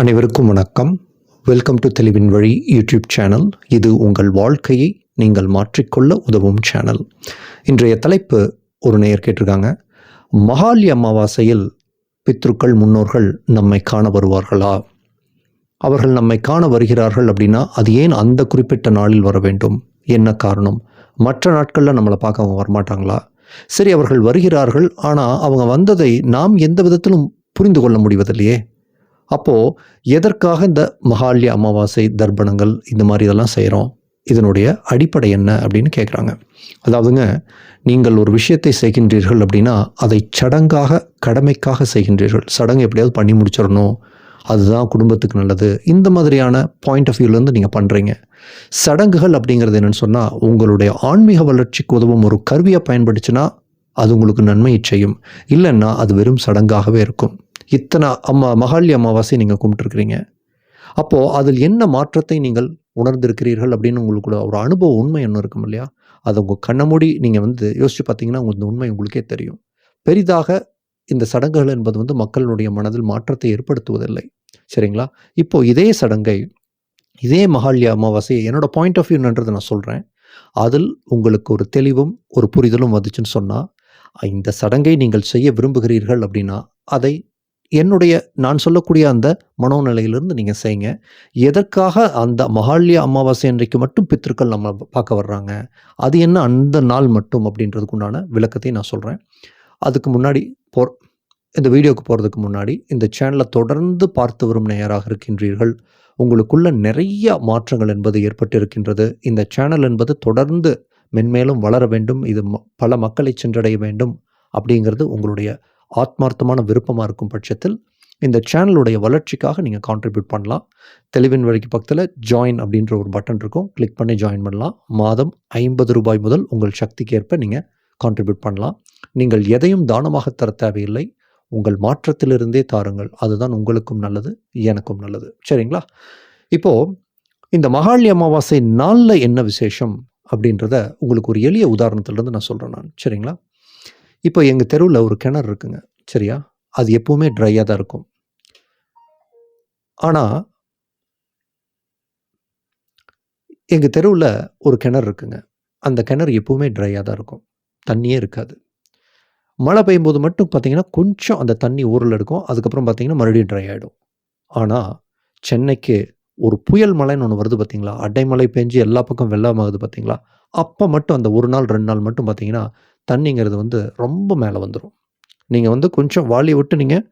அனைவருக்கும் வணக்கம். Welcome to தெளிவின் வழி யூடியூப் சேனல் இது உங்கள் வாழ்க்கையை நீங்கள் மாற்றிக்கொள்ள உதவும் சேனல் இன்றைய தலைப்பு ஒரு நேயர் கேட்டிருக்காங்க. மகாலி அமாவாசையில் பித்ருக்கள் முன்னோர்கள் நம்மை காண வருவார்களா? அவர்கள் நம்மை காண வருகிறார்கள் அப்படின்னா அது ஏன் அந்த குறிப்பிட்ட நாளில் வர வேண்டும்? என்ன காரணம்? மற்ற நாட்களில் நம்மளை பார்க்க அவங்க வரமாட்டாங்களா? சரி அவர்கள் வருகிறார்கள் ஆனால் அவங்க வந்ததை நாம் எந்த விதத்திலும் புரிந்து கொள்ள முடிவதில்லையே. அப்போது எதற்காக இந்த மகாலய அமாவாசை தர்ப்பணங்கள் இந்த மாதிரி இதெல்லாம் செய்கிறோம் இதனுடைய அடிப்படை என்ன அப்படின்னு கேட்குறாங்க அதாவதுங்க நீங்கள் ஒரு விஷயத்தை செய்கின்றீர்கள் அப்படின்னா அதை சடங்காக கடமைக்காக செய்கின்றீர்கள். சடங்கு எப்படியாவது பண்ணி முடிச்சிடணும். அதுதான் குடும்பத்துக்கு நல்லது. இந்த மாதிரியான பாயிண்ட் ஆஃப் வியூலேருந்து நீங்கள் பண்ணுறீங்க சடங்குகள் அப்படிங்கிறது என்னென்னு சொன்னால் உங்களுடைய ஆன்மீக வளர்ச்சிக்கு உதவும் ஒரு கருவியை பயன்படுச்சுன்னா அது உங்களுக்கு நன்மையை செய்யும். இல்லைன்னா அது வெறும் சடங்காகவே இருக்கும். இத்தனை அம்மா மகாளி அமாவாசை நீங்கள் கும்பிட்டுருக்கிறீங்க. அப்போது அதில் என்ன மாற்றத்தை நீங்கள் உணர்ந்திருக்கிறீர்கள் அப்படின்னு உங்களுக்கு ஒரு அனுபவ உண்மை ஒன்று இருக்கும் இல்லையா? அதை உங்கள் கண்ணை மூடி நீங்கள் வந்து யோசித்து பார்த்தீங்கன்னா உங்களுக்கு இந்த உண்மை உங்களுக்கே தெரியும். பெரிதாக இந்த சடங்குகள் என்பது வந்து மக்களுடைய மனதில் மாற்றத்தை ஏற்படுத்துவதில்லை. சரிங்களா? இப்போ இதே சடங்கை இதே மகாலய அமாவாசை என்னோட பாயிண்ட் ஆஃப் வியூன்றதை நான் சொல்கிறேன் அதில் உங்களுக்கு ஒரு தெளிவும் ஒரு புரிதலும் வந்துச்சுன்னு சொன்னால் இந்த சடங்கை நீங்கள் செய்ய விரும்புகிறீர்கள் அப்படின்னா அதை என்னுடைய நான் சொல்லக்கூடிய அந்த மனோநிலையிலிருந்து நீங்கள் செய்யுங்க எதற்காக அந்த மகாலய அமாவாசை அன்றைக்கு மட்டும் பித்திருக்கள் நம்ம பார்க்க வர்றாங்க? அது என்ன அந்த நாள் மட்டும் அப்படின்றதுக்கு உண்டான விளக்கத்தை நான் சொல்கிறேன் அதுக்கு முன்னாடி போ இந்த வீடியோக்கு போகிறதுக்கு முன்னாடி இந்த சேனலை தொடர்ந்து பார்த்து வரும் நேயராக இருக்கின்றீர்கள். உங்களுக்குள்ள நிறைய மாற்றங்கள் என்பது ஏற்பட்டு இருக்கின்றது இந்த சேனல் என்பது தொடர்ந்து மென்மேலும் வளர வேண்டும். இது பல மக்களை சென்றடைய வேண்டும். அப்படிங்கிறது உங்களுடைய ஆத்மார்த்தமான விருப்பமாக இருக்கும் பட்சத்தில் இந்த சேனலுடைய வளர்ச்சிக்காக நீங்கள் கான்ட்ரிபியூட் பண்ணலாம். தெளிவின் வழிக்கு பக்கத்தில் ஜாயின் அப்படின்ற ஒரு பட்டன் இருக்கும். கிளிக் பண்ணி ஜாயின் பண்ணலாம். மாதம் ஐம்பது ரூபாய் முதல் உங்கள் சக்திக்கேற்ப நீங்கள் கான்ட்ரிபியூட் பண்ணலாம். நீங்கள் எதையும் தானமாக தர தேவையில்லை. உங்கள் மாற்றத்திலிருந்தே தாருங்கள். அதுதான் உங்களுக்கும் நல்லது எனக்கும் நல்லது. சரிங்களா? இப்போது இந்த மகாளி அமாவாசை நாளில் என்ன விசேஷம் அப்படின்றத உங்களுக்கு ஒரு எளிய உதாரணத்திலிருந்து நான் சொல்கிறேன் நான். சரிங்களா? இப்போ எங்கள் தெருவில் ஒரு கிணறு இருக்குங்க. சரியா? அது எப்போவுமே ட்ரையாக தான் இருக்கும். ஆனால் எங்கள் தெருவில் ஒரு கிணறு இருக்குங்க. அந்த கிணறு எப்போவுமே ட்ரையாக தான் இருக்கும். தண்ணியே இருக்காது. மழை பெய்யும்போது மட்டும் பார்த்தீங்கன்னா கொஞ்சம் அந்த தண்ணி ஊரில் எடுக்கும் அதுக்கப்புறம் பார்த்தீங்கன்னா மறுபடியும் ட்ரை ஆகிடும் ஆனால் சென்னைக்கு ஒரு புயல் மழைன்னு ஒன்று வருது பார்த்தீங்களா அடைமழை பெஞ்சு எல்லா பக்கம் வெள்ளமாகுது பார்த்தீங்களா அப்போ மட்டும் அந்த ஒரு நாள் ரெண்டு நாள் மட்டும் பார்த்தீங்கன்னா தண்ணிங்கிறது வந்து ரொம்ப மேலே வந்துடும் நீங்கள் வந்து கொஞ்சம் வாளி விட்டு நீங்கள்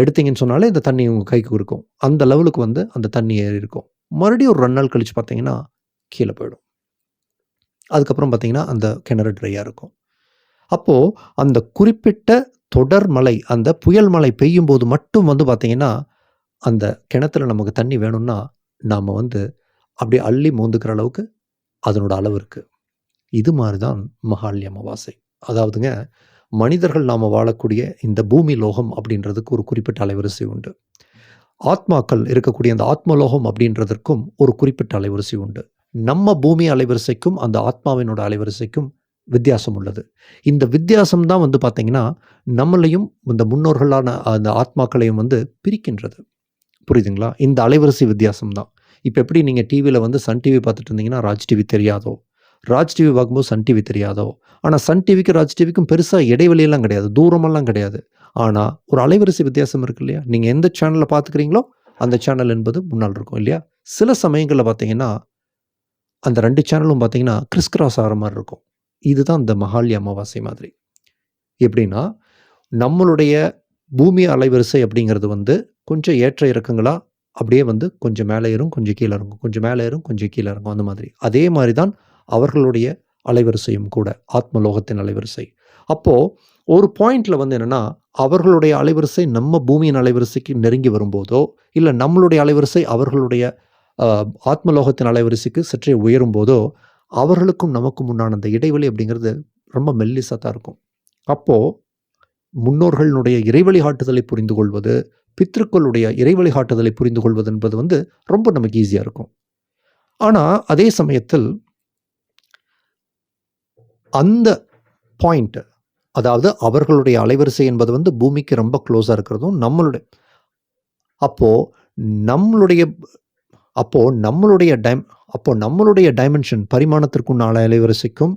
எடுத்தீங்கன்னு சொன்னாலே இந்த தண்ணி உங்கள் கைக்கு இருக்கும். அந்த லெவலுக்கு வந்து அந்த தண்ணி ஏறி இருக்கும். மறுபடியும் ஒரு ரெண்டு நாள் கழித்து பார்த்தீங்கன்னா கீழே போயிடும். அதுக்கப்புறம் பார்த்தீங்கன்னா அந்த கிணறு ட்ரையாக இருக்கும். அப்போது அந்த குறிப்பிட்ட தொடர் மழை அந்த புயல் மழை பெய்யும் போது மட்டும் வந்து பார்த்திங்கன்னா அந்த கிணத்துல நமக்கு தண்ணி வேணும்னா நாம் வந்து அப்படியே அள்ளி மோந்துக்கிற அளவுக்கு அதனோட அளவு இருக்குது இது மாதிரி தான் மகாலி அமாவாசை. அதாவதுங்க மனிதர்கள் நாம் வாழக்கூடிய இந்த பூமி லோகம் அப்படின்றதுக்கு ஒரு குறிப்பிட்ட அலைவரிசை உண்டு. ஆத்மாக்கள் இருக்கக்கூடிய அந்த ஆத்மலோகம் அப்படின்றதற்கும் ஒரு குறிப்பிட்ட அலைவரிசை உண்டு. நம்ம பூமி அலைவரிசைக்கும் அந்த ஆத்மாவினோட அலைவரிசைக்கும் வித்தியாசம் உள்ளது. இந்த வித்தியாசம் தான் வந்து பார்த்திங்கன்னா நம்மளையும் இந்த முன்னோர்களான அந்த ஆத்மாக்களையும் வந்து பிரிக்கின்றது. புரியுதுங்களா? இந்த அலைவரிசை வித்தியாசம் தான். இப்போ எப்படி நீங்கள் டிவியில் வந்து சன் டிவி பார்த்துட்டு இருந்தீங்கன்னா ராஜ் டிவி தெரியாதோ ராஜ் டிவி பார்க்கும்போது சன் டிவி தெரியாதோ? ஆனால் சன் டிவிக்கு ராஜ் டிவிக்கும் பெருசாக இடைவெளியெல்லாம் கிடையாது. தூரமெல்லாம் கிடையாது. ஆனால் ஒரு அலைவரிசை வித்தியாசம் இருக்கு இல்லையா? நீங்கள் எந்த சேனலில் பார்த்துக்கிறீங்களோ அந்த சேனல் என்பது முன்னால் இருக்கும் இல்லையா? சில சமயங்களில் பார்த்தீங்கன்னா அந்த ரெண்டு சேனலும் பார்த்தீங்கன்னா கிறிஸ் கிராஸ் ஆகிற மாதிரி இருக்கும். இதுதான் இந்த மகாலி அமாவாசை மாதிரி. எப்படின்னா நம்மளுடைய பூமி அலைவரிசை அப்படிங்கிறது வந்து கொஞ்சம் ஏற்ற இறக்கங்களாக அப்படியே வந்து கொஞ்சம் மேலே ஏறும் கொஞ்சம் கீழே இறங்கும் கொஞ்சம் மேலே ஏறும் கொஞ்சம் கீழே இறங்கும் அந்த மாதிரி. அதே மாதிரி தான் அவர்களுடைய அலைவரிசையும் கூட ஆத்மலோகத்தின் அலைவரிசை. அப்போது ஒரு பாயிண்டில் வந்து என்னென்னா அவர்களுடைய அலைவரிசை நம்ம பூமியின் அலைவரிசைக்கு நெருங்கி வரும்போதோ இல்லை நம்மளுடைய அலைவரிசை அவர்களுடைய ஆத்மலோகத்தின் அலைவரிசைக்கு சற்றே உயரும் போதோ அவர்களுக்கும் நமக்கும் உண்டான அந்த இடைவெளி அப்படிங்கிறது ரொம்ப மெல்லிசாக தான் இருக்கும். அப்போது முன்னோர்களுடைய இறைவழிகாட்டுதலை புரிந்து கொள்வது பித்ருக்களுடைய இறைவழிகாட்டுதலை புரிந்து கொள்வது என்பது வந்து ரொம்ப நமக்கு ஈஸியாக இருக்கும். ஆனால் அதே சமயத்தில் அந்த பாயிண்ட் அதாவது அவர்களுடைய அலைவரிசை என்பது வந்து பூமிக்கு ரொம்ப க்ளோஸாக இருக்கிறதும் நம்மளுடைய அப்போது நம்மளுடைய அப்போது நம்மளுடைய டைம் அப்போது நம்மளுடைய டைமென்ஷன் பரிமாணத்திற்குண்டான அலைவரிசைக்கும்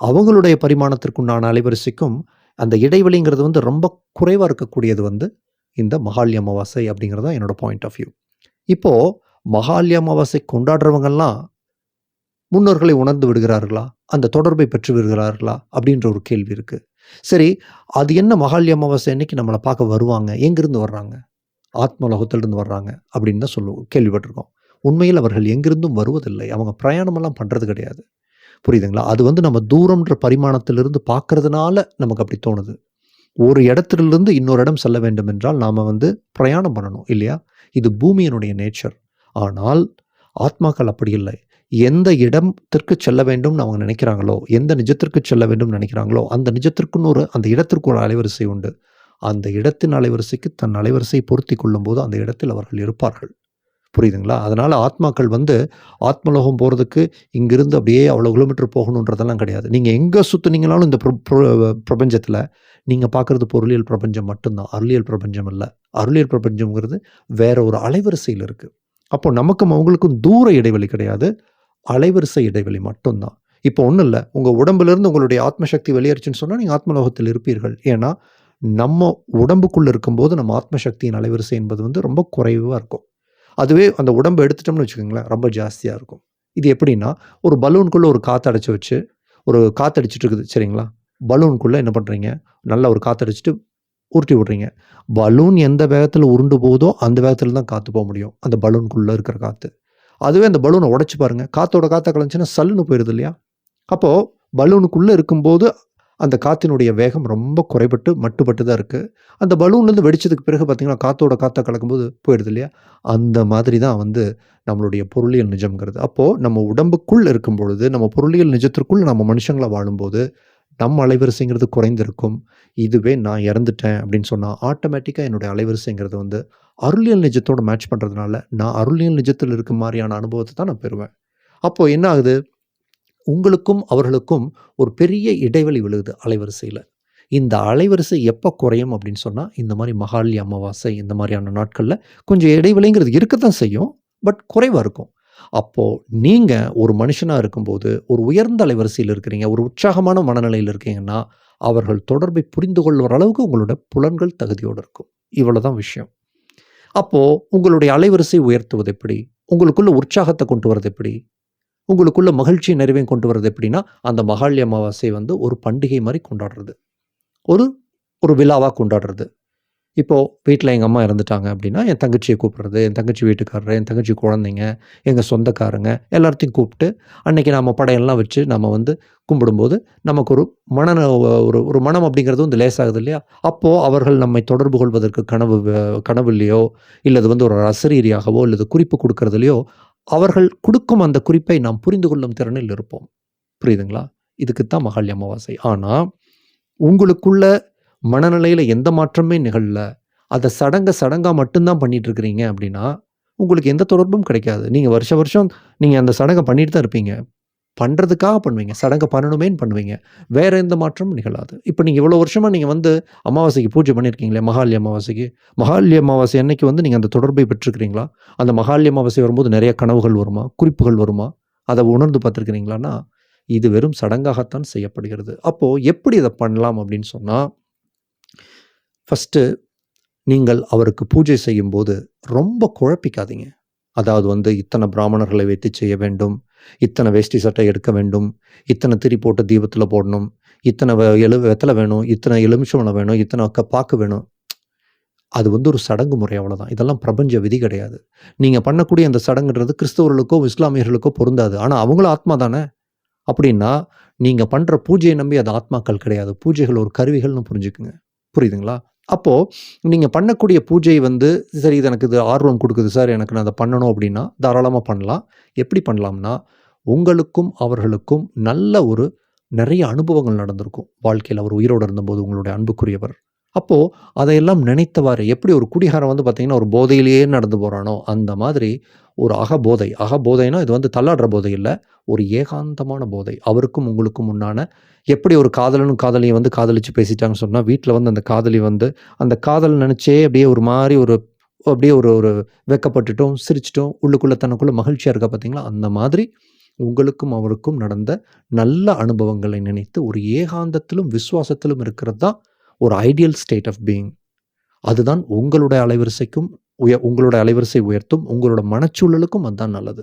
அவங்களுடைய பரிமாணத்திற்குண்டான அலைவரிசைக்கும் அந்த இடைவெளிங்கிறது வந்து ரொம்ப குறைவாக இருக்கக்கூடியது வந்து இந்த மகாலி அமாவாசை அப்படிங்கிறது தான் என்னோட பாயிண்ட் ஆஃப் வியூ இப்போது மகாலி அமாவாசை கொண்டாடுறவங்கெல்லாம் முன்னோர்களை உணர்ந்து விடுகிறார்களா? அந்த தொடர்பை பெற்று விடுகிறார்களா? அப்படின்ற ஒரு கேள்வி இருக்குது சரி அது என்ன மகாலி அமாவாசை அன்னைக்கு நம்மளை பார்க்க வருவாங்க? எங்கிருந்து வர்றாங்க? ஆத்மலோகத்திலிருந்து வர்றாங்க அப்படின்னு தான் சொல்லுவோம் கேள்விப்பட்டிருக்கோம். உண்மையில் அவர்கள் எங்கிருந்தும் வருவதில்லை. அவங்க பிரயாணமெல்லாம் பண்ணுறது கிடையாது. புரியுதுங்களா? அது வந்து நம்ம தூரம்ன்ற பரிமாணத்திலிருந்து பார்க்கறதுனால நமக்கு அப்படி தோணுது. ஒரு இடத்துலேருந்து இன்னொரு இடம் செல்ல வேண்டும் என்றால் நாம் வந்து பிரயாணம் பண்ணணும் இல்லையா? இது பூமியினுடைய நேச்சர் ஆனால் ஆத்மாக்கள் அப்படி இல்லை. எந்த இடத்திற்கு செல்ல வேண்டும்னு அவங்க நினைக்கிறாங்களோ எந்த நிஜத்திற்கு செல்ல வேண்டும் நினைக்கிறாங்களோ அந்த நிஜத்திற்குன்னு ஒரு அந்த இடத்திற்கு ஒரு அலைவரிசை உண்டு. அந்த இடத்தின் அலைவரிசைக்கு தன் அலைவரிசை பொருத்தி கொள்ளும்போது அந்த இடத்தில் அவர்கள் இருப்பார்கள். புரியுதுங்களா? அதனால் ஆத்மாக்கள் வந்து ஆத்மலோகம் போகிறதுக்கு இங்கிருந்து அப்படியே அவ்வளோ கிலோமீட்டர் போகணுன்றதெல்லாம் கிடையாது. நீங்கள் எங்கே சுற்றுனீங்கனாலும் இந்த பிரபஞ்சத்தில் நீங்கள் பார்க்குறது பொருளியல் பிரபஞ்சம் மட்டும்தான். அருளியல் பிரபஞ்சம் இல்லை அருளியல் பிரபஞ்சம்ங்கிறது வேற ஒரு அலைவரிசையில் இருக்குது அப்போ நமக்கும் அவங்களுக்கும் தூர இடைவெளி கிடையாது. அலைவரிசை இடைவெளி மட்டும்தான். இப்போ ஒன்றும் இல்லை. உங்கள் உடம்புலேருந்து உங்களுடைய ஆத்மசக்தி வெளியேறிச்சுன்னு சொன்னால் நீங்கள் ஆத்மலோகத்தில் இருப்பீர்கள். ஏன்னா நம்ம உடம்புக்குள்ளே இருக்கும்போது நம்ம ஆத்மசக்தியின் அலைவரிசை என்பது வந்து ரொம்ப குறைவாக இருக்கும். அதுவே அந்த உடம்பை எடுத்துட்டோம்னு வச்சுக்கோங்களேன் ரொம்ப ஜாஸ்தியாக இருக்கும். இது எப்படின்னா ஒரு பலூனுக்குள்ளே ஒரு காற்று அடைச்சி வச்சு ஒரு காற்றடிச்சிட்டு இருக்குது சரிங்களா? பலூனுக்குள்ளே என்ன பண்ணுறீங்க நல்லா ஒரு காற்று அடிச்சிட்டு உருட்டி விட்றீங்க. பலூன் எந்த வேகத்தில் உருண்டு போகுதோ அந்த வேகத்தில் தான் காற்று போக முடியும். அந்த பலூனுக்குள்ளே இருக்கிற காற்று அதுவே அந்த பலூனை உடச்சி பாருங்கள் காற்றோட காற்றை கலைஞ்சுன்னா சல்லுன்னு போயிடுது இல்லையா அப்போது பலூனுக்குள்ளே இருக்கும்போது அந்த காற்றினுடைய வேகம் ரொம்ப குறைபட்டு மட்டுப்பட்டு தான் இருக்குது அந்த பலூன்லேருந்து வெடிச்சதுக்கு பிறகு பார்த்திங்கன்னா காற்றோட காற்றை கலக்கும்போது போயிடுது இல்லையா அந்த மாதிரி தான் வந்து நம்மளுடைய பொருளியல் நிஜம்ங்கிறது. அப்போது நம்ம உடம்புக்குள் இருக்கும் பொழுது நம்ம பொருளியல் நிஜத்திற்குள் நம்ம மனுஷங்களை வாழும்போது நம்ம அலைவரிசைங்கிறது குறைந்திருக்கும். இதுவே நான் இறந்துட்டேன் அப்படின்னு சொன்னால் ஆட்டோமேட்டிக்காக என்னுடைய அலைவரிசைங்கிறது வந்து அருளியல் நிஜத்தோடு மேட்ச் பண்ணுறதுனால நான் அருளியல் நிஜத்தில் இருக்க மாதிரியான அனுபவத்தை தான் நான் பெறுவேன். அப்போது என்ன ஆகுது? உங்களுக்கும் அவர்களுக்கும் ஒரு பெரிய இடைவெளி விழுகுது அலைவரிசையில். இந்த அலைவரிசை எப்போ குறையும் அப்படின்னு சொன்னால் இந்த மாதிரி மகாலி அமாவாசை இந்த மாதிரியான நாட்களில் கொஞ்சம் இடைவெளிங்கிறது இருக்கத்தான் செய்யும் பட் குறைவாக இருக்கும். அப்போது நீங்கள் ஒரு மனுஷனாக இருக்கும்போது ஒரு உயர்ந்த அலைவரிசையில் இருக்கிறீங்க ஒரு உற்சாகமான மனநிலையில் இருக்கீங்கன்னா அவர்கள் தொடர்பை புரிந்து கொள்ளுற அளவுக்கு உங்களோட புலன்கள் தகுதியோடு இருக்கும். இவ்வளோ தான் விஷயம். அப்போது உங்களுடைய அலைவரிசை உயர்த்துவது எப்படி? உங்களுக்குள்ள உற்சாகத்தை கொண்டு வரது எப்படி? உங்களுக்குள்ள மகிழ்ச்சி நிறைவையும் கொண்டு வரது எப்படின்னா அந்த மகாளி அமாவாசை வந்து ஒரு பண்டிகை மாதிரி கொண்டாடுறது. ஒரு ஒரு விழாவாக கொண்டாடுறது. இப்போது வீட்டில் எங்கள் அம்மா இறந்துட்டாங்க அப்படின்னா என் தங்கச்சியை கூப்பிட்றது என் தங்கச்சி வீட்டுக்காரர் என் தங்கச்சி குழந்தைங்க எங்கள் சொந்தக்காரங்க எல்லாத்தையும் கூப்பிட்டு அன்றைக்கி நம்ம படையெல்லாம் வச்சு நம்ம வந்து கும்பிடும்போது நமக்கு ஒரு மன ஒரு ஒரு மனம் அப்படிங்கிறது வந்து லேசாகுது இல்லையா? அப்போது அவர்கள் நம்மை தொடர்பு கொள்வதற்கு கனவு கனவுலையோ இல்லது வந்து ஒரு ரசரீதியாகவோ இல்லது குறிப்பு கொடுக்கறதுலையோ அவர்கள் கொடுக்கும் அந்த குறிப்பை நாம் புரிந்து கொள்ளும் திறனில் இருப்போம். புரியுதுங்களா? இதுக்கு தான் மகாலி அமாவாசை. ஆனால் உங்களுக்குள்ள மனநிலையில் எந்த மாற்றமே நிகழல. அதை சடங்க சடங்காக மட்டும்தான் பண்ணிட்டு இருக்கிறீங்க அப்படின்னா உங்களுக்கு எந்த தொடர்பும் கிடைக்காது. நீங்கள் வருஷ வருஷம் நீங்கள் அந்த சடங்கை பண்ணிட்டு தான் இருப்பீங்க. பண்ணுறதுக்காக பண்ணுவீங்க. சடங்கை பண்ணணுமேன்னு பண்ணுவீங்க. வேறு எந்த மாற்றமும் நிகழாது. இப்போ நீங்கள் இவ்வளோ வருஷமாக நீங்கள் வந்து அமாவாசைக்கு பூஜை பண்ணியிருக்கீங்களே மகாலி அமாவாசைக்கு. மகாலி அமாவாசை அன்னைக்கு வந்து நீங்கள் அந்த தொடர்பை பெற்றிருக்கிறீங்களா? அந்த மகாலி அமாவாசை வரும்போது நிறைய கனவுகள் வருமா? குறிப்புகள் வருமா? அதை உணர்ந்து பார்த்துருக்கிறீங்களான்னா இது வெறும் சடங்காகத்தான் செய்யப்படுகிறது. அப்போது எப்படி இதை பண்ணலாம் அப்படின்னு சொன்னால் ஃபஸ்ட்டு நீங்கள் அவருக்கு பூஜை செய்யும்போது ரொம்ப குழப்பிக்காதீங்க. அதாவது வந்து இத்தனை பிராமணர்களை வைத்து செய்ய வேண்டும். இத்தனை வேஷ்டி சட்டை எடுக்க வேண்டும். இத்தனை திரி போட்டு தீபத்தில் போடணும். இத்தனை எழு வெத்தலை வேணும். இத்தனை எலுமிச்சம்பழம் வேணும். இத்தனை க பாக்கு வேணும். அது வந்து ஒரு சடங்கு முறை அவ்வளோதான் இதெல்லாம் பிரபஞ்ச விதி கிடையாது. நீங்கள் பண்ணக்கூடிய அந்த சடங்குன்றது கிறிஸ்தவர்களுக்கோ இஸ்லாமியர்களுக்கோ பொருந்தாது. ஆனால் அவங்களும் ஆத்மா தானே? அப்படின்னா நீங்கள் பண்ணுற பூஜையை நம்பி அது ஆத்மாக்கள் கிடையாது. பூஜைகள் ஒரு கருவிகள்னு புரிஞ்சுக்குங்க. புரியுதுங்களா? அப்போது நீங்கள் பண்ணக்கூடிய பூஜை வந்து சரி இது எனக்கு இது ஆர்வம் கொடுக்குது சார் எனக்கு நான் அதை பண்ணணும் அப்படின்னா தாராளமாக பண்ணலாம். எப்படி பண்ணலாம்னா உங்களுக்கும் அவர்களுக்கும் நல்ல ஒரு நிறைய அனுபவங்கள் நடந்திருக்கும் வாழ்க்கையில். அவர் உயிரோடு இருந்தபோது உங்களுடைய அன்புக்குரியவர். அப்போது அதையெல்லாம் நினைத்தவாறு எப்படி ஒரு குடிகாரம் வந்து பார்த்திங்கன்னா ஒரு போதையிலேயே நடந்து போகிறானோ அந்த மாதிரி ஒரு அகபோதை. அகபோதைனா இது வந்து தள்ளாடுற போதை இல்லை ஒரு ஏகாந்தமான போதை. அவருக்கும் உங்களுக்கும் முன்னான எப்படி ஒரு காதலனும் காதலியும் வந்து காதலிச்சு பேசிட்டாங்கன்னு சொன்னால் வீட்டில் வந்து அந்த காதலி வந்து அந்த காதல் நினச்சே அப்படியே ஒரு மாதிரி ஒரு அப்படியே ஒரு ஒரு வெக்கப்பட்டுட்டோம் சிரிச்சிட்டோம் உள்ளுக்குள்ளே தனக்குள்ளே மகிழ்ச்சியாக இருக்கா பார்த்தீங்களா? அந்த மாதிரி உங்களுக்கும் அவருக்கும் நடந்த நல்ல அனுபவங்களை நினைத்து ஒரு ஏகாந்தத்திலும் விசுவாசத்திலும் இருக்கிறது தான் ஒரு ஐடியல் ஸ்டேட் ஆஃப் பீயிங் அதுதான் உங்களுடைய அலைவரிசைக்கும் உய உங்களோட அலைவரிசை உயர்த்தும் உங்களோட மனச்சூழலுக்கும் அதுதான் நல்லது.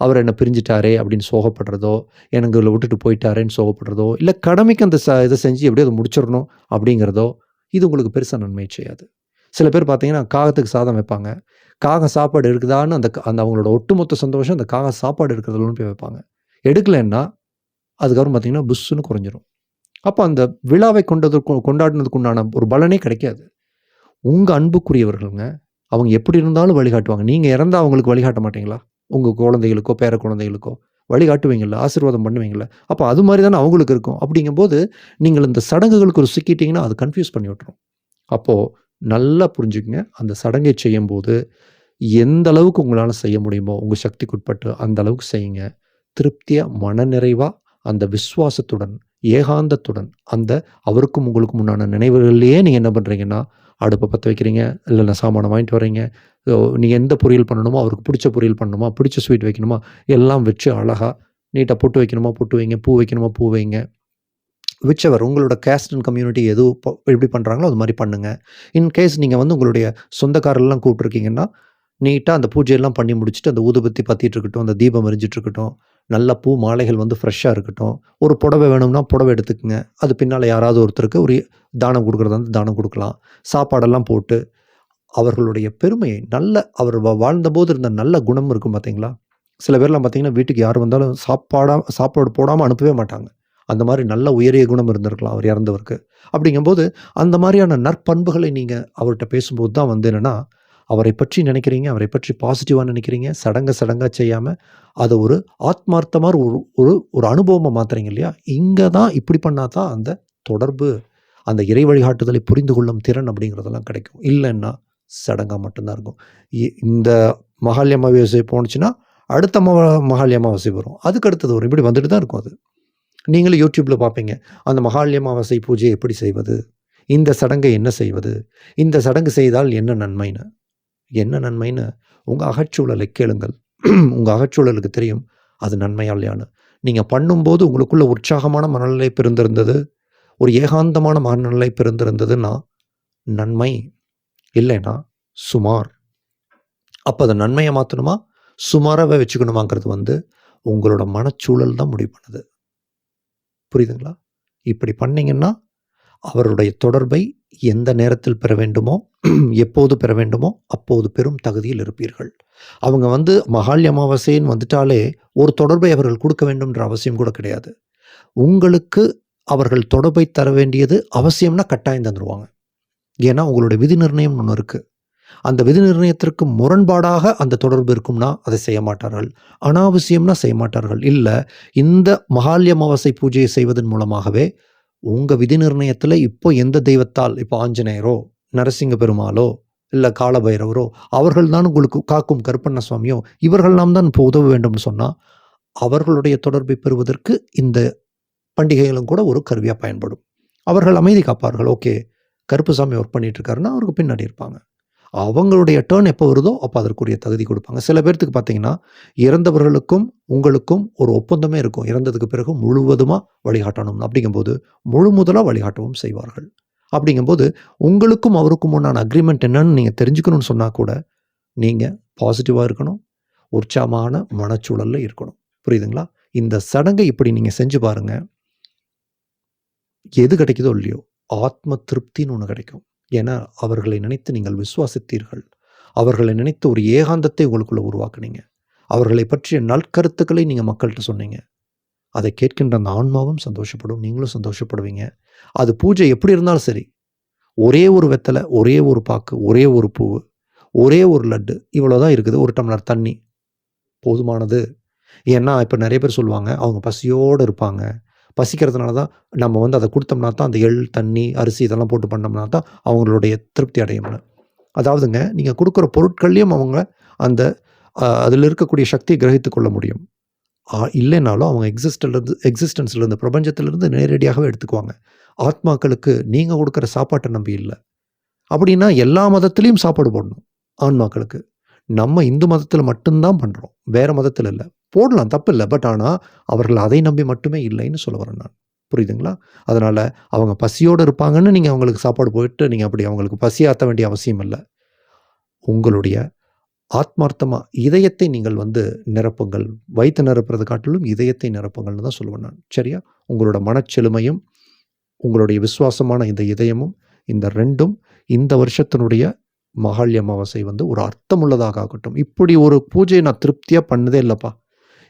அவர் என்னை பிரிஞ்சிட்டாரே அப்படின்னு சோகப்படுறதோ எனக்கு இதில் விட்டுட்டு போயிட்டாரேன்னு சோகப்படுறதோ இல்லை கடமைக்கு அந்த ச இதை செஞ்சு எப்படியோ அதை முடிச்சிடணும் அப்படிங்கிறதோ இது உங்களுக்கு பெருசாக நன்மை செய்யாது. சில பேர் பார்த்தீங்கன்னா காகத்துக்கு சாதம் வைப்பாங்க. காகம் சாப்பாடு இருக்குதான்னு அந்த அந்த அவங்களோட ஒட்டுமொத்த சந்தோஷம் அந்த காகம் சாப்பாடு இருக்கிறதுலன்னு போய் வைப்பாங்க. எடுக்கலைன்னா அதுக்கப்புறம் பார்த்தீங்கன்னா புஷ்ஷுன்னு குறைஞ்சிரும். அப்போ அந்த விழாவை கொண்டதற்கு கொண்டாடினதுக்கு உண்டான ஒரு பலனே கிடைக்காது. உங்கள் அன்புக்குரியவர்களுங்க அவங்க எப்படி இருந்தாலும் வழிகாட்டுவாங்க. நீங்கள் இறந்தால் அவங்களுக்கு வழிகாட்ட மாட்டீங்களா? உங்கள் குழந்தைகளுக்கோ பேர குழந்தைகளுக்கோ. வழிகாட்டுவீங்கள? ஆசீர்வாதம் பண்ணுவீங்கள்ல அப்போ அது மாதிரி தானே அவங்களுக்கு இருக்கும். அப்படிங்கும்போது நீங்கள் இந்த சடங்குகளுக்கு ஒரு சிக்கிட்டீங்கன்னா அது கன்ஃபியூஸ் பண்ணி விட்டுரும். அப்போது நல்லா புரிஞ்சுக்கங்க. அந்த சடங்கை செய்யும்போது எந்த அளவுக்கு உங்களால் செய்ய முடியுமோ உங்கள் சக்திக்குட்பட்டு அந்த அளவுக்கு செய்யுங்க. திருப்தியாக மனநிறைவாக அந்த விசுவாசத்துடன் ஏகாந்தத்துடன் அந்த அவருக்கும் உங்களுக்கும் உண்டான நினைவுகள்லையே நீங்கள் என்ன பண்ணுறீங்கன்னா அடுப்பை பற்ற வைக்கிறீங்க இல்லைன்னா சாமானை வாங்கிட்டு வர்றீங்க. நீங்கள் எந்த பொரியல் பண்ணணுமோ அவருக்கு பிடிச்ச பொரியல் பண்ணணுமா பிடிச்ச ஸ்வீட் வைக்கணுமா எல்லாம் வச்சு அழகாக நீட்டாக பொட்டு வைக்கணுமா பொட்டு வைங்க பூ வைக்கணுமா பூ வைங்க. விச்சவர் உங்களோட கேஸ்ட் அண்ட் கம்யூனிட்டி எது எப்படி பண்ணுறாங்களோ அது மாதிரி பண்ணுங்கள் இன்கேஸ் நீங்கள் வந்து உங்களுடைய சொந்தக்காரெல்லாம் கூப்பிட்ருக்கீங்கன்னா நீட்டாக அந்த பூஜையெல்லாம் பண்ணி முடிச்சுட்டு அந்த ஊதுபத்தி பற்றிட்டு இருக்கட்டும் அந்த தீபம் எரிஞ்சிட்டு இருக்கட்டும் நல்ல பூ மாலைகள் வந்து ஃப்ரெஷ்ஷாக இருக்கட்டும். ஒரு புடவை வேணும்னா புடவை எடுத்துக்கோங்க. அது பின்னால் யாராவது ஒருத்தருக்கு ஒரு தானம் கொடுக்குறதா வந்து தானம் கொடுக்கலாம். சாப்பாடெல்லாம் போட்டு அவர்களுடைய பெருமையை நல்ல அவர் வா- வாழ்ந்தபோது இருந்த நல்ல குணம் இருக்கும் பார்த்தீங்களா சில பேர்லாம் பார்த்தீங்கன்னா வீட்டுக்கு யார் வந்தாலும் சாப்பாடாக சாப்பாடு போடாமல் அனுப்பவே மாட்டாங்க. அந்த மாதிரி நல்ல உயரிய குணம் இருந்திருக்கலாம் அவர் இறந்தவருக்கு. அப்படிங்கும்போது அந்த மாதிரியான நற்பண்புகளை நீங்கள் அவர்கிட்ட பேசும்போது தான் வந்து என்னென்னா அவரை பற்றி நினைக்கிறீங்க அவரை பற்றி பாசிட்டிவாக நினைக்கிறீங்க சடங்க சடங்காக செய்யாமல் அதை ஒரு ஆத்மார்த்தமாக ஒரு ஒரு ஒரு அனுபவமாக மாத்துறீங்க இல்லையா? இங்கே தான் இப்படி பண்ணால் தான் அந்த தொடர்பு அந்த இறை வழிகாட்டுதலை புரிந்து கொள்ளும் திறன் அப்படிங்கிறதெல்லாம் கிடைக்கும். இல்லைன்னா சடங்காக மட்டும்தான் இருக்கும். இ- இந்த மகாலய அமாவாசை போணுச்சுன்னா அடுத்த ம மகாலய அமாவாசை வரும். அதுக்கு அடுத்தது வரும். இப்படி வந்துட்டு தான் இருக்கும் அது. நீங்களும் யூடியூப்பில் பார்ப்பீங்க அந்த மகாலய அமாவாசை பூஜையை எப்படி செய்வது? இந்த சடங்கை என்ன செய்வது? இந்த சடங்கு செய்தால் என்ன நன்மைன்னு. என்ன நன்மைன்னு உங்கள் அகச்சூழலை கேளுங்கள். உங்கள் அகச்சூழலுக்கு தெரியும். அது நன்மையா இல்லையான்னு நீங்கள் பண்ணும்போது உங்களுக்குள்ள உற்சாகமான மனநிலை பிறந்திருந்தது. ஒரு ஏகாந்தமான மனநிலை பிறந்திருந்ததுன்னா நன்மை இல்லைன்னா சுமார். அப்போ அதை நன்மையை மாற்றணுமா சுமாராகவே வச்சுக்கணுமாங்கிறது வந்து உங்களோட மனச்சூழல் தான் முடிவு பண்ணுது. புரியுதுங்களா? இப்படி பண்ணிங்கன்னா அவருடைய தொடர்பை எந்த நேரத்தில் பெற வேண்டுமோ எப்போது பெற வேண்டுமோ அப்போது பெரும் தகுதியில் இருப்பீர்கள். அவங்க வந்து மகாலி அமாவாசைன்னு வந்துட்டாலே ஒரு தொடர்பை அவர்கள் கொடுக்க வேண்டும்ன்ற அவசியம் கூட கிடையாது. உங்களுக்கு அவர்கள் தொடர்பை தர வேண்டியது அவசியம்னா கட்டாயம் தந்துடுவாங்க ஏன்னா உங்களுடைய விதி நிர்ணயம் ஒன்று இருக்குது அந்த விதி நிர்ணயத்திற்கு முரண்பாடாக அந்த தொடர்பு இருக்கும்னா அதை செய்ய மாட்டார்கள். அனாவசியம்னா செய்ய மாட்டார்கள். இல்லை இந்த மகாலி அமாவாசை பூஜையை செய்வதன் மூலமாகவே உங்கள் விதி நிர்ணயத்தில் இப்போ எந்த தெய்வத்தால் இப்போ ஆஞ்சநேயரோ நரசிங்க பெருமாளோ இல்லை காலபைரவரோ அவர்கள் தான் உங்களுக்கு காக்கும் கருப்பண்ண சுவாமியோ இவர்கள்லாம் தான் இப்போ உதவ வேண்டும்னு சொன்னால் அவர்களுடைய தொடர்பை பெறுவதற்கு இந்த பண்டிகைகளும் கூட ஒரு கருவியாக பயன்படும். அவர்கள் அமைதி காப்பார்கள். ஓகே கருப்புசாமி ஒர்க் பண்ணிட்டு இருக்காருன்னா அவருக்கு பின்னாடி இருப்பாங்க. அவங்களுடைய டேர்ன் எப்போ வருதோ அப்போ அதற்குரிய தகுதி கொடுப்பாங்க. சில பேர்த்துக்கு பார்த்தீங்கன்னா இறந்தவர்களுக்கும் உங்களுக்கும் ஒரு ஒப்பந்தமே இருக்கும். இறந்ததுக்கு பிறகு முழுவதுமாக வழிகாட்டணும். அப்படிங்கும்போது முழு முதலாக வழிகாட்டவும் செய்வார்கள். அப்படிங்கும்போது உங்களுக்கும் அவருக்கும் உண்டான அக்ரிமெண்ட் என்னன்னு நீங்கள் தெரிஞ்சுக்கணும்னு சொன்னால் கூட நீங்கள் பாசிட்டிவாக இருக்கணும். உற்சாகமான மனச்சூழலில் இருக்கணும். புரியுதுங்களா? இந்த சடங்கை இப்படி நீங்கள் செஞ்சு பாருங்கள் எது கிடைக்குதோ இல்லையோ ஆத்ம திருப்தின்னு ஒன்று கிடைக்கும். என அவர்களை நினைத்து நீங்கள் விசுவாசித்தீர்கள். அவர்களை நினைத்து ஒரு ஏகாந்தத்தை உங்களுக்குள்ளே உருவாக்குனீங்க. அவர்களை பற்றிய நற்கருத்துக்களை நீங்கள் மக்கள்கிட்ட சொன்னீங்க. அதை கேட்கின்ற அந்த ஆன்மாவும் சந்தோஷப்படும். நீங்களும் சந்தோஷப்படுவீங்க. அது பூஜை எப்படி இருந்தாலும் சரி. ஒரே ஒரு வெத்தலை ஒரே ஒரு பாக்கு ஒரே ஒரு பூவு ஒரே ஒரு லட்டு இவ்வளோதான் இருக்குது. ஒரு டம்ளர் தண்ணி. போதுமானது. ஏன்னா இப்போ நிறைய பேர் சொல்லுவாங்க அவங்க பசியோடு இருப்பாங்க. பசிக்கிறதுனால தான் நம்ம வந்து அதை கொடுத்தோம்னா தான் அந்த எள் தண்ணி அரிசி இதெல்லாம் போட்டு பண்ணோம்னா தான் அவங்களுடைய திருப்தி அடையும்னு அதாவதுங்க நீங்கள் கொடுக்குற பொருட்கள்லையும் அவங்க அந்த அதில் இருக்கக்கூடிய சக்தியை கிரகித்து கொள்ள முடியும். இல்லைனாலும் அவங்க எக்ஸிஸ்டிலிருந்து எக்ஸிஸ்டன்ஸ்லேருந்து பிரபஞ்சத்திலிருந்து நேரடியாகவே எடுத்துக்குவாங்க. ஆத்மாக்களுக்கு நீங்கள் கொடுக்குற சாப்பாட்டை நம்பி இல்லை. அப்படின்னா எல்லா மதத்துலேயும் சாப்பாடு போடணும் ஆன்மாக்களுக்கு. நம்ம இந்து மதத்தில் மட்டும்தான் பண்ணுறோம் வேறு மதத்தில் இல்லை. போடலாம் தப்பு இல்லை. பட் ஆனால் அவர்கள் அதை நம்பி மட்டுமே இல்லைன்னு சொல்ல வரேன் நான். புரியுதுங்களா? அதனால் அவங்க பசியோடு இருப்பாங்கன்னு நீங்கள் அவங்களுக்கு சாப்பாடு போயிட்டு நீங்கள் அப்படி அவங்களுக்கு பசி ஆற்ற வேண்டிய அவசியம் இல்லை. உங்களுடைய ஆத்மார்த்தமாக இதயத்தை நீங்கள் வந்து நிரப்புங்கள். வயிற்று நிரப்புறது காட்டிலும் இதயத்தை நிரப்புங்கள்னு தான் சொல்லுவேன் நான். சரியா? உங்களோட மனச்செழுமையும் உங்களுடைய விசுவாசமான இந்த இதயமும் இந்த ரெண்டும் இந்த வருஷத்தினுடைய மகாளி அமாவாசை வந்து ஒரு அர்த்தமுள்ளதாக ஆகட்டும். இப்படி ஒரு பூஜையை நான் திருப்தியாக பண்ணதே இல்லைப்பா.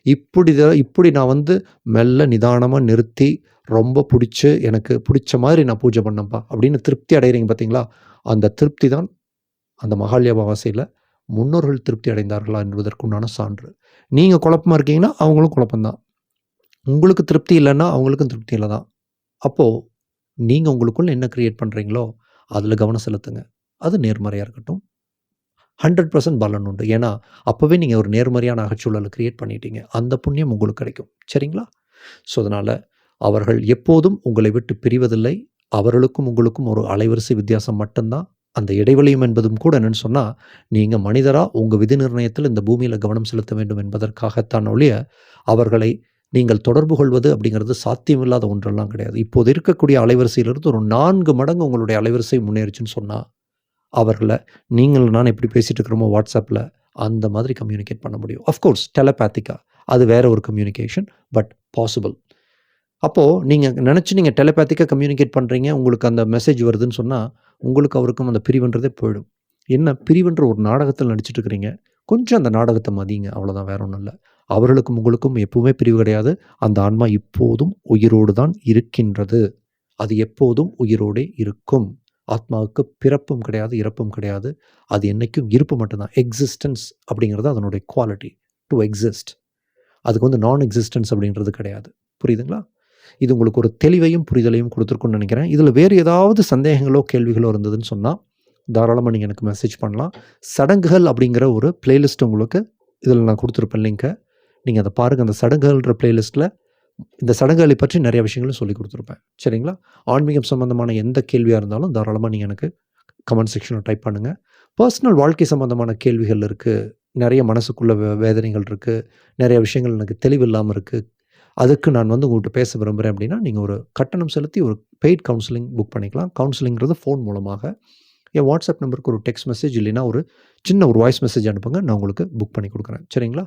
இப்படி இப்படி நான் வந்து மெல்ல நிதானமாக நிறுத்தி ரொம்ப பிடிச்சி எனக்கு பிடிச்ச மாதிரி நான் பூஜை பண்ணேன்ப்பா அப்படின்னு திருப்தி அடைகிறீங்க பார்த்தீங்களா அந்த திருப்தி தான் அந்த மகாளி அமாவாசையில் முன்னோர்கள் திருப்தி அடைந்தார்களா என்பதற்குண்டான சான்று. நீங்கள் குழப்பமாக இருக்கீங்கன்னா அவங்களும் குழப்பம்தான். உங்களுக்கு திருப்தி இல்லைன்னா அவங்களுக்கும் திருப்தி இல்லை தான் அப்போது நீங்கள் உங்களுக்குள்ள என்ன க்ரியேட் பண்ணுறீங்களோ அதில் கவனம் செலுத்துங்க. அது நேர்மறையாக இருக்கட்டும். ஹண்ட்ரட் பர்சன்ட் பலன் உண்டு. ஏன்னா அப்போவே நீங்கள் ஒரு நேர்மறையான அகச்சூழலை க்ரியேட் பண்ணிட்டீங்க. அந்த புண்ணியம் உங்களுக்கு கிடைக்கும். சரிங்களா? ஸோ அதனால் அவர்கள் எப்போதும் உங்களை விட்டு பிரிவதில்லை. அவர்களுக்கும் உங்களுக்கும் ஒரு அலைவரிசை வித்தியாசம் மட்டும்தான். அந்த இடைவெளியும் என்பதும் கூட என்னென்னு சொன்னால் நீங்கள் மனிதராக உங்கள் விதி நிர்ணயத்தில் இந்த பூமியில் கவனம் செலுத்த வேண்டும் என்பதற்காகத்தான் ஒழிய அவர்களை நீங்கள் தொடர்பு கொள்வது அப்படிங்கிறது சாத்தியமில்லாத ஒன்றெல்லாம் கிடையாது. இப்போது இருக்கக்கூடிய அலைவரிசையிலிருந்து ஒரு நான்கு மடங்கு உங்களுடைய அலைவரிசை முன்னேறிச்சுன்னு சொன்னால் அவர்களை நீங்கள் நான் எப்படி பேசிகிட்டு இருக்கிறோமோ வாட்ஸ்அப்பில் அந்த மாதிரி கம்யூனிகேட் பண்ண முடியும். அஃப்கோர்ஸ் டெலபேத்திக்கா அது வேற ஒரு கம்யூனிகேஷன் பட் பாசிபிள் அப்போது நீங்கள் நினச்சி நீங்கள் டெலபேத்திக்காக கம்யூனிகேட் பண்ணுறீங்க உங்களுக்கு அந்த மெசேஜ் வருதுன்னு சொன்னால் உங்களுக்கு அவருக்கும் அந்த பிரிவுன்றதே போயிடும். என்ன பிரிவுன்ற ஒரு நாடகத்தில் நடிச்சிட்டு இருக்கிறீங்க கொஞ்சம் அந்த நாடகத்தை மதிங்க அவ்வளோதான் வேற ஒன்றும் இல்லை. அவர்களுக்கும் உங்களுக்கும் எப்பவுமே பிரிவு கிடையாது. அந்த ஆன்மா இப்போதும் உயிரோடு தான் இருக்கின்றது. அது எப்போதும் உயிரோடே இருக்கும். ஆத்மாவுக்கு பிறப்பும் கிடையாது இறப்பும் கிடையாது. அது என்றைக்கும் இருப்பு மட்டும்தான். எக்ஸிஸ்டன்ஸ் அப்படிங்கிறது அதனுடைய குவாலிட்டி டு எக்ஸிஸ்ட் அதுக்கு வந்து நான் எக்ஸிஸ்டன்ஸ் அப்படின்றது கிடையாது. புரியுதுங்களா? இது உங்களுக்கு ஒரு தெளிவையும் புரிதலையும் கொடுத்துருக்குன்னு நினைக்கிறேன். இதில் வேறு ஏதாவது சந்தேகங்களோ கேள்விகளோ இருந்ததுன்னு சொன்னால் தாராளமாக நீங்கள் எனக்கு மெசேஜ் பண்ணலாம். சடங்குகள் அப்படிங்கிற ஒரு பிளேலிஸ்ட் உங்களுக்கு இதில் நான் கொடுத்துருப்பேன் லிங்க்கை நீங்கள் அதை பாருங்கள் அந்த சடங்குகள்ன்ற பிளேலிஸ்ட்டில் இந்த சடங்குகளை பற்றி நிறைய விஷயங்களும் சொல்லி கொடுத்துருப்பேன். சரிங்களா? ஆன்மீகம் சம்மந்தமான எந்த கேள்வியாக இருந்தாலும் தாராளமாக நீங்கள் எனக்கு கமெண்ட் செக்ஷனில் டைப் பண்ணுங்கள் பர்சனல் வாழ்க்கை சம்மந்தமான கேள்விகள் இருக்குது நிறைய மனசுக்குள்ள வே- வேதனைகள் இருக்குது நிறைய விஷயங்கள் எனக்கு தெளிவில்லாமல் இருக்குது அதுக்கு நான் வந்து உங்கள்கிட்ட பேச விரும்புகிறேன் அப்படின்னா நீங்கள் ஒரு கட்டணம் செலுத்தி ஒரு பெய்ட் கவுன்சிலிங் புக் பண்ணிக்கலாம். கவுன்சிலிங்கிறது ஃபோன் மூலமாக என் வாட்ஸ்அப் நம்பருக்கு ஒரு டெக்ஸ்ட் மெசேஜ் இல்லைன்னா ஒரு சின்ன ஒரு வாய்ஸ் மெசேஜ் அனுப்புங்க. நான் உங்களுக்கு புக் பண்ணி கொடுக்குறேன். சரிங்களா?